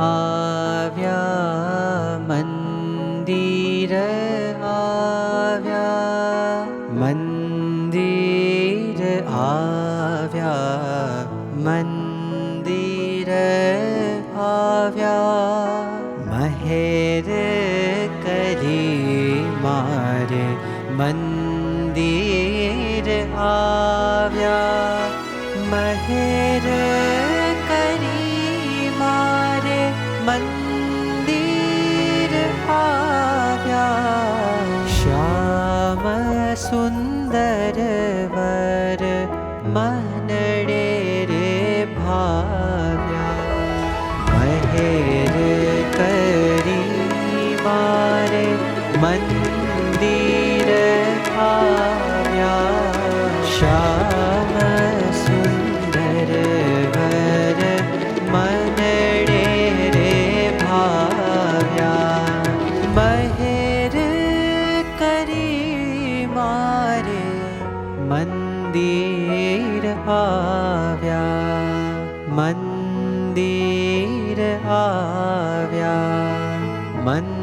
આવ્યા મંદિર આવ્યા મંદિર આવ્યા મંદિર આવ્યા મહેર કરી મારે મંદિર આવ્યા મહેર सुन्दर वर मनरे भावे करीवा मन्दी शा सुर वर मनरे भावी મારે મંદિર આવ્યા મંદિર આવ્યા મંદિર